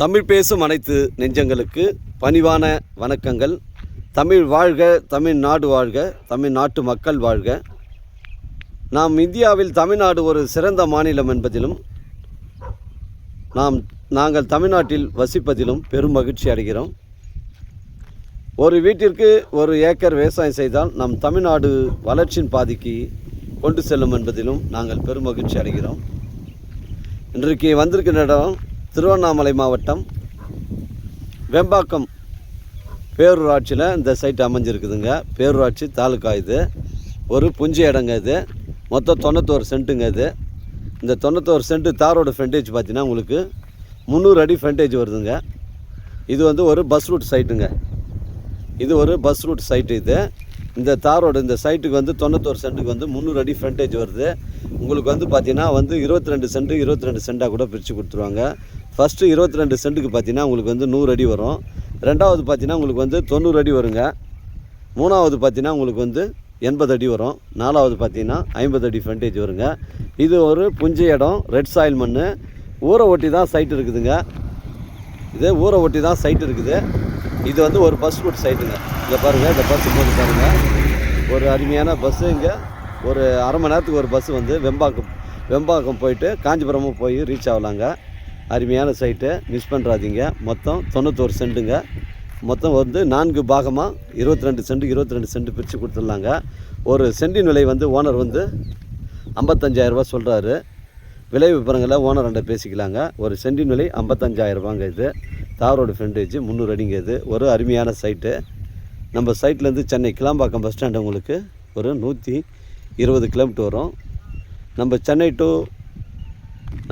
தமிழ் பேசும் அனைத்து நெஞ்சங்களுக்கு பணிவான வணக்கங்கள். தமிழ் வாழ்க தமிழ் நாடு வாழ்க தமிழ் நாட்டு மக்கள் வாழ்க. நாம் இந்தியாவில் தமிழ்நாடு ஒரு சிறந்த மாநிலம் என்பதிலும் நாம் நாங்கள் தமிழ்நாட்டில் வசிப்பதிலும் பெரும் மகிழ்ச்சி அடைகிறோம். ஒரு வீட்டிற்கு ஒரு ஏக்கர் விவசாயம் செய்தால் நம் தமிழ்நாடு வளர்ச்சியின் பாதிக்கு கொண்டு செல்லும் என்பதிலும் நாங்கள் பெரும் மகிழ்ச்சி அடைகிறோம். இன்றைக்கு வந்திருக்கின்ற இடம் திருவண்ணாமலை மாவட்டம் வெம்பாக்கம் பேரூராட்சியில் இந்த சைட் அமைஞ்சிருக்குதுங்க. பேரூராட்சி தாலுக்கா இது. ஒரு புஞ்சு இடங்க இது. மொத்தம் தொண்ணூத்தோரு சென்ட்டுங்க இது. இந்த தொண்ணூத்தோரு சென்ட்டு தாரோட ஃப்ரண்டேஜ் பார்த்தீங்கன்னா உங்களுக்கு முந்நூறு அடி ஃப்ரண்டேஜ் வருதுங்க. இது வந்து ஒரு பஸ் ரூட் சைட்டுங்க இது ஒரு பஸ் ரூட் சைட்டு இது. இந்த தாரோட இந்த சைட்டுக்கு வந்து தொண்ணூத்தோரு சென்ட்டுக்கு வந்து முந்நூறு அடி ஃப்ரண்டேஜ் வருது. உங்களுக்கு வந்து பார்த்தீங்கன்னா வந்து இருபத்தி ரெண்டு சென்ட்டு இருபத்தி ரெண்டு சென்ட்டாக கூட பிரித்து கொடுத்துருவாங்க. ஃபஸ்ட்டு இருபத்தி ரெண்டு சென்ட்டுக்கு பார்த்தீங்கன்னா உங்களுக்கு வந்து நூறு அடி வரும். ரெண்டாவது பார்த்தீங்கன்னா உங்களுக்கு வந்து தொண்ணூறு அடி வருங்க. மூணாவது பார்த்தீங்கன்னா உங்களுக்கு வந்து எண்பது அடி வரும். நாலாவது பார்த்தீங்கன்னா ஐம்பது அடி ஃப்ரண்டேஜ் வருங்க. இது ஒரு புஞ்ச இடம் ரெட் சாயில் மண் ஊரை ஒட்டி தான் சைட் இருக்குதுங்க. இது ஊரை ஒட்டி தான் சைட் இருக்குது. இது வந்து ஒரு பஸ் ரூட் சைட்டுங்க இங்கே பாருங்கள் இந்த பஸ் போது பாருங்கள் ஒரு அருமையான பஸ்ஸு இங்கே. ஒரு அரை மணி நேரத்துக்கு ஒரு பஸ் வந்து வெம்பாக்கம் வெம்பாக்கம் போயிட்டு காஞ்சிபுரமும் போய் ரீச் ஆகலாங்க. அருமையான சைட்டு மிஸ் பண்ணுறாதீங்க மொத்தம் தொண்ணூத்தோரு சென்ட்டுங்க மொத்தம் வந்து நான்கு பாகமாக இருபத்தி ரெண்டு சென்ட் இருபத்தி ரெண்டு சென்ட் பிரித்து கொடுத்துடலாங்க. ஒரு சென்டின் விலை வந்து ஓனர் வந்து ஐம்பத்தஞ்சாயிரரூபா சொல்கிறாரு விலை விவரங்களை ஓனர் ரெண்டை பேசிக்கலாங்க. ஒரு சென்டின் விலை ஐம்பத்தஞ்சாயிரரூபாங்க இது. தாரோட ஃப்ரண்டேஜ் முந்நூறு அடிங்க ஒரு அருமையான சைட்டு நம்ம சைட்லேருந்து சென்னை கிளாம்பாக்கம் பஸ் ஸ்டாண்டு உங்களுக்கு ஒரு நூற்றி இருபது கிலோமீட்டர் வரும். நம்ம சென்னை டு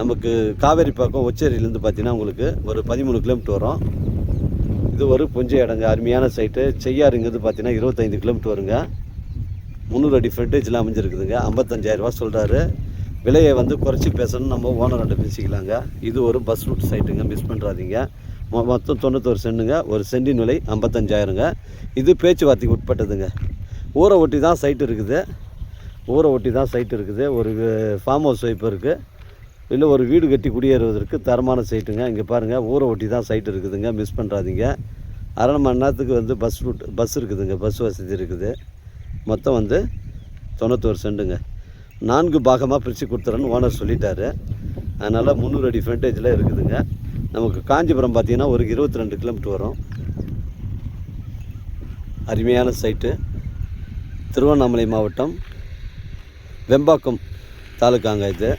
நமக்கு காவேரி பக்கம் ஒச்சேரியிலேருந்து பார்த்தீங்கன்னா உங்களுக்கு ஒரு பதிமூணு கிலோமீட்டர் வரும். இது ஒரு புஞ்ச இடங்க அருமையான சைட்டு செய்யாருங்கிறது பார்த்தீங்கன்னா இருபத்தைந்து கிலோமீட்டர் வருங்க. முந்நூறு அடி ஃப்ரண்டேஜ்லாம் அமைஞ்சிருக்குதுங்க. ஐம்பத்தஞ்சாயிரரூபா சொல்கிறாரு விலையை வந்து குறைச்சி பேசணும் நம்ம ஓனர் ரெண்டு பேசிக்கலாங்க. இது ஒரு பஸ் ரூட் சைட்டுங்க மிஸ் பண்ணுறாதீங்க மொ மொத்தம் தொண்ணூத்தோரு சென்ட்டுங்க ஒரு சென்டின் விலை ஐம்பத்தஞ்சாயிரங்க. இது பேச்சுவார்த்தைக்கு உட்பட்டதுங்க. ஊரை ஒட்டி தான் சைட் இருக்குது. ஊரை ஒட்டி தான் சைட் இருக்குது. ஒரு ஃபார்ம் ஹவுஸ் வைப்பு இருக்குது இல்லை ஒரு வீடு கட்டி குடியேறுவதற்கு தரமான சைட்டுங்க. இங்கே பாருங்கள் ஊரை ஒட்டி தான் சைட் இருக்குதுங்க. மிஸ் பண்ணுறாதீங்க அரை மணி நேரத்துக்கு வந்து பஸ் ரூட் பஸ் இருக்குதுங்க. பஸ் வசதி இருக்குது. மொத்தம் வந்து தொண்ணூத்தோரு செண்டுங்க நான்கு பாகமாக பிரித்து கொடுத்துறேன்னு ஓனர் சொல்லிட்டாரு. அதனால் முந்நூறு அடி ஃப்ரண்டேஜில் இருக்குதுங்க. நமக்கு காஞ்சிபுரம் பார்த்திங்கன்னா ஒரு இருபத்தி ரெண்டு கிலோமீட்டர் வரும். அருமையான சைட்டு திருவண்ணாமலை மாவட்டம் வெம்பாக்கம் தாலுக்காங்க இது.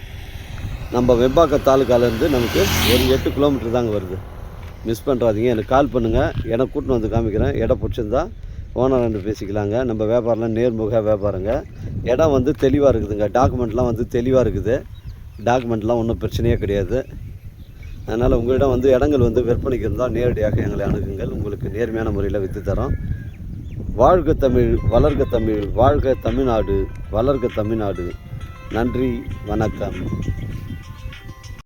நம்ம வெம்பாக்கம் தாலுக்காலேருந்து நமக்கு ஒரு எட்டு கிலோமீட்டர் தாங்க வருது. மிஸ் பண்ணுறாதீங்க எனக்கு கால் பண்ணுங்கள் எனக்கு கூட்டின்னு வந்து காமிக்கிறேன். இடம் பிடிச்சிருந்தா ஓனர் ரெண்டு பேசிக்கலாங்க. நம்ம வியாபாரம்லாம் நேர்முக வியாபாரங்க. இடம் வந்து தெளிவாக இருக்குதுங்க. டாக்குமெண்ட்லாம் வந்து தெளிவாக இருக்குது. டாக்குமெண்ட்லாம் ஒன்றும் பிரச்சனையே கிடையாது. அதனால் உங்களிடம் வந்து இடங்கள் வந்து விற்பனைக்கு இருந்தால் நேரடியாக எங்களை அணுகுங்கள். உங்களுக்கு நேர்மையான முறையில் விற்று தரோம். வாழ்க தமிழ் வளர்க தமிழ் வாழ்க தமிழ்நாடு வளர்க தமிழ்நாடு. நன்றி வணக்கம்.